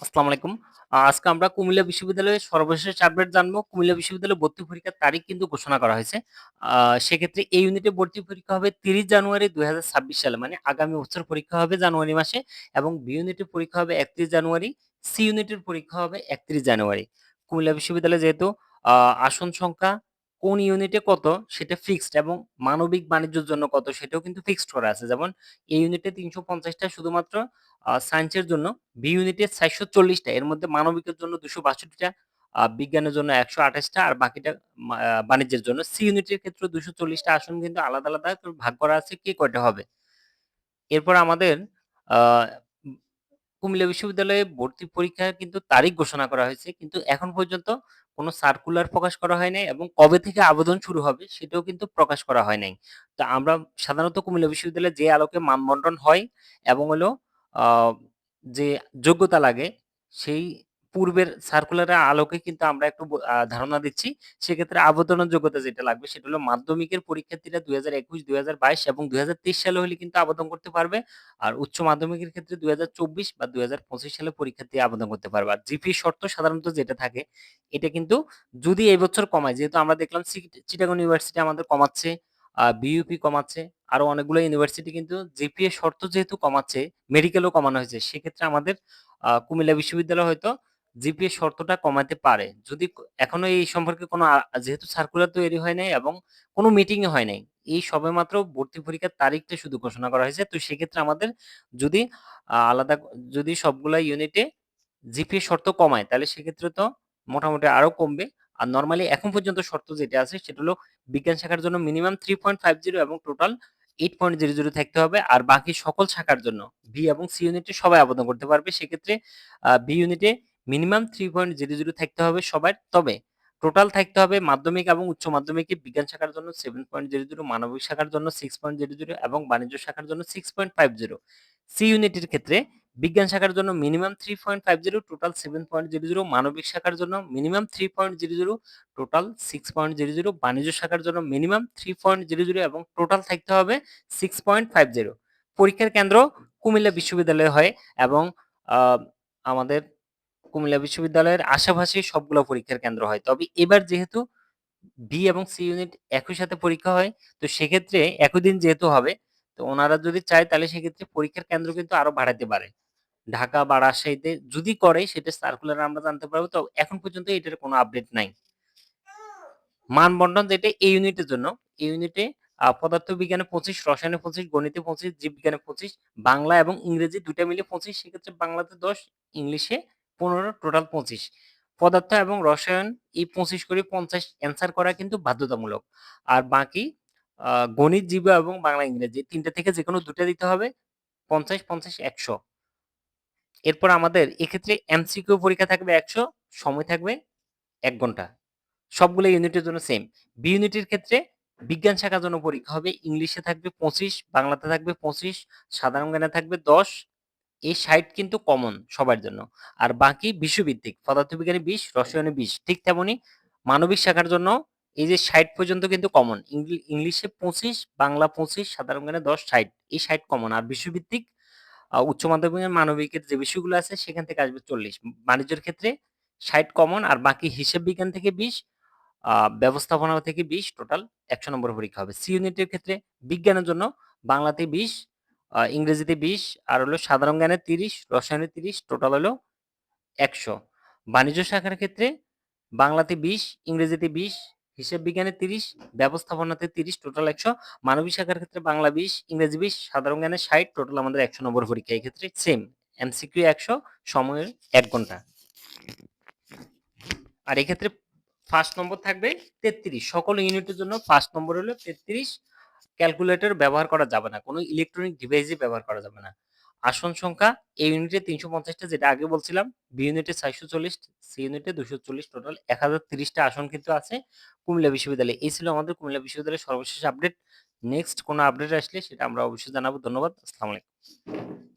আসসালামু আলাইকুম। আজকে আমরা কুমিল্লা বিশ্ববিদ্যালয়ের সর্বশেষ আপডেট জানব। কুমিল্লা বিশ্ববিদ্যালয়ে ভর্তি পরীক্ষার তারিখ কিন্তু ঘোষণা করা হয়েছে। সেক্ষেত্রে এই ইউনিটে ভর্তি পরীক্ষা হবে ৩০ জানুয়ারি ২০২৬ সালে মানে আগামী বছর পরীক্ষা হবে জানুয়ারি মাসে এবং বি ইউনিটের পরীক্ষা হবে ৩১ জানুয়ারি, সি ইউনিটের পরীক্ষা হবে ৩১ জানুয়ারি। কুমিল্লা বিশ্ববিদ্যালয়ে যেহেতু আসন সংখ্যা কোন ইউনিটে কত সেটা ফিক্সড এবং মানবিক বাণিজ্যের জন্য কত সেটাও কিন্তু ফিক্সড করা আছে। যেমন এই ইউনিটে তিনশো পঞ্চাশটা শুধুমাত্র সায়েন্সের জন্য, বি ইউনিটে ৪৪০ চল্লিশটা এর মধ্যে মানবিকের জন্য ২৬২ টা, আ বিজ্ঞানের জন্য একশো আঠাশটা আর বাকিটা বাণিজ্যের জন্য। সি ইউনিটের ক্ষেত্রে দুশো চল্লিশটা আসন কিন্তু আলাদা, আলাদা ভাগ করা আছে কে কয়টা হবে। এরপর আমাদের কুমিল্লা বিশ্ববিদ্যালয়ে ভর্তি পরীক্ষার কিন্তু তারিখ ঘোষণা করা হয়েছে। কিন্তু এখন পর্যন্ত কোনো সার্কুলার প্রকাশ করা হয় নাই এবং কবে থেকে আবেদন শুরু হবে সেটাও কিন্তু প্রকাশ করা হয় নাই। তো আমরা সাধারণত কুমিল্লা বিশ্ববিদ্যালয়ে যে আলোকে মানবন্টন হয় এবং হলো যে যোগ্যতা লাগে সেই পূর্বের সার্কুলারের আলোকে কিন্তু আমরা একটু ধারণা দিচ্ছি। সেক্ষেত্রে আবেদনের যোগ্যতা যেটা লাগবে সেটা হলো মাধ্যমিকের পরীক্ষার্থীরা ২০২১, ২০২২ এবং ২০২৩ সালে হলে কিন্তু আবেদন করতে পারবে। আর উচ্চ মাধ্যমিকের ক্ষেত্রে ২০২৪ বা ২০২৫ সালে পরীক্ষার্থী আবেদন করতে পারবে। আর জিপিএ শর্ত সাধারণত যেটা থাকে এটা কিন্তু যদি এবছর কমায় যেহেতু আমরা দেখলাম চিটাগন চিটাগং ইউনিভার্সিটি আমাদের কমাচ্ছে, বিইউপি কমাচ্ছে, আরও অনেকগুলো ইউনিভার্সিটি কিন্তু জিপিএ শর্ত যেহেতু কমাচ্ছে, মেডিকেলও কমানো হয়েছে। সেক্ষেত্রে আমাদের কুমিল্লা বিশ্ববিদ্যালয় হয়তো জিপিএ শর্তটা কমাতে পারে। যদি এখনও এই সম্পর্কে কোনো যেহেতু সার্কুলার তৈরি হয় নাই এবং কোনো মিটিংই হয় নাই। এই সবে মাত্র ভর্তি পরীক্ষার তারিখটা শুধু ঘোষণা করা হয়েছে। তো সেক্ষেত্রে আমাদের যদি আলাদা যদি সবগুলা ইউনিটে জিপিএ শর্ত কমায় তাহলে সেক্ষেত্রে তো মোটামুটি আরও কমবে। আর নর্মালি এখন পর্যন্ত শর্ত যেটা আছে সেটা হলো বিজ্ঞান শাখার জন্য মিনিমাম 3.50 এবং টোটাল 8.00 থাকতে হবে। আর বাকি সকল শাখার জন্য বি এবং সি ইউনিটে সবাই আবেদন করতে পারবে। সেক্ষেত্রে বি ইউনিটে মিনিমাম 3.00 থাকতে হবে সবার। তবে টোটাল থাকতে হবে মাধ্যমিক এবং উচ্চ মাধ্যমিকে বিজ্ঞান শাখার জন্য 7.00, মানবিক শাখার জন্য 6.00 এবং বাণিজ্য শাখার জন্য 6.50 সি ইউনিটের ক্ষেত্রে বিজ্ঞান শাখার জন্য মিনিমাম 3.50, টোটাল 7.00, মানবিক শাখার জন্য মিনিমাম 3.00, টোটাল 6.00, বাণিজ্য শাখার জন্য মিনিমাম 3.00 এবং টোটাল থাকতে হবে 6.50 পরীক্ষার কেন্দ্র কুমিল্লা বিশ্ববিদ্যালয়ে হয় এবং আমাদের কুমিল্লা বিশ্ববিদ্যালয়ের আশেপাশে সবগুলো পরীক্ষার কেন্দ্র হয়। তবে এবার যেহেতু বি এবং সি ইউনিট একই সাথে পরীক্ষা হয়, তো সেক্ষেত্রে একই দিন যেহেতু হবে, তো ওনারা যদি চায় তাহলে সেক্ষেত্রে পরীক্ষার কেন্দ্র কিন্তু আরও বাড়াতে পারে। ঢাকা বা রাজশাহীতে যদি করে সেটা সার্কুলার আমরা জানতে পারব। তো এখন পর্যন্ত এটার কোনো আপডেট নাই। মানবন্টন যেটা এই ইউনিটের জন্য, এই ইউনিটে পদার্থবিজ্ঞানে ২৫, রসায়নে ২৫, গণিতে ২৫, জীববিজ্ঞানে ২৫, বাংলা এবং ইংরেজি ২ টা মিলে ২৫ সেক্ষেত্রে বাংলাতে ১০, ইংলিশে ১৫ টোটাল ২৫। পদার্থ এবং রসায়ন এই ২৫ করে ৫০ অ্যান্সার করা কিন্তু বাধ্যতামূলক। আর বাকি গণিত, জীব এবং বাংলা, ইংরেজি ৩ টা থেকে যেকোনো ২ টা দিতে হবে। ৫০, ৫০, ১০০ এরপর আমাদের এক্ষেত্রে এমসিকিউ পরীক্ষা থাকবে ১০০, সময় থাকবে এক ঘণ্টা। সবগুলো ইউনিটের জন্য সেম। বি ইউনিটের ক্ষেত্রে বিজ্ঞান শাখার জন্য পরীক্ষা হবে। ইংলিশে থাকবে ২৫, বাংলাতে থাকবে ২৫, সাধারণ জ্ঞানে থাকবে ১০। এই ৬০ কিন্তু কমন সবার জন্য। আর বাকি বিষয়ভিত্তিক পদার্থবিজ্ঞানে ২০, রসায়নে ২০ ঠিক তেমনি মানবিক শাখার জন্য এই যে ৬০ পর্যন্ত কিন্তু কমন। ইংলিশে ২৫, বাংলা ২৫, সাধারণ জ্ঞানে ১০, ৬০ এই ৬০ কমন। আর বিষয়ভিত্তিক আ উচ্চ মাধ্যমিকের মানবিকের যে বিষয়গুলো আছে সেখান থেকে আসবে ৪০। বাণিজ্যের ক্ষেত্রে ৬০ কমন আর বাকি হিসেব বিজ্ঞান থেকে বিশ ব্যবস্থাপনা থেকে ২০ টোটাল একশো নম্বর পরীক্ষা হবে। সি ইউনিটের ক্ষেত্রে বিজ্ঞানের জন্য বাংলাতে ২০, আ ইংরেজিতে ২০ আর হলো সাধারণ জ্ঞানে ৩০, রসায়নে ৩০ টোটাল হলো ১০০। বাণিজ্য শাখার ক্ষেত্রে বাংলাতে ২০, ইংরেজিতে ২০, হিসাব বিজ্ঞানে ৩০, ব্যবস্থাপনাতে ৩০ টোটাল ১০০। মানবিক শাখার ক্ষেত্রে বাংলা ২০, ইংরেজি ২০, সাধারণ জ্ঞানে ৬০ টোটাল আমাদের ১০০ নম্বর পরীক্ষা। এক্ষেত্রে সেম এমসিকিউ একশো সময়ের এক ঘণ্টা। আর এক্ষেত্রে ফার্স্ট নম্বর থাকবে ৩৩ সকল ইউনিটের জন্য ফার্স্ট নম্বর হলো ৩৩ ক্যালকুলেটর ব্যবহার করা যাবে না। কোনো ইলেকট্রনিক ডিভাইসই ব্যবহার করা যাবে না। আসন সংখ্যা এই ইউনিটে তিনশো পঞ্চাশটা যেটা আগে বলছিলাম, বি ইউনিটে ৪৪০, সি ইউনিটে ২৪০ টোটাল এক হাজার তিরিশটা আসন কিন্তু আছে কুমিল্লা বিশ্ববিদ্যালয়ে। এই ছিল আমাদের কুমিল্লা বিশ্ববিদ্যালয়ের সর্বশেষ আপডেট। নেক্সট কোনো আপডেট আসলে সেটা আমরা অবশ্যই জানাব। ধন্যবাদ। আসসালামু আলাইকুম।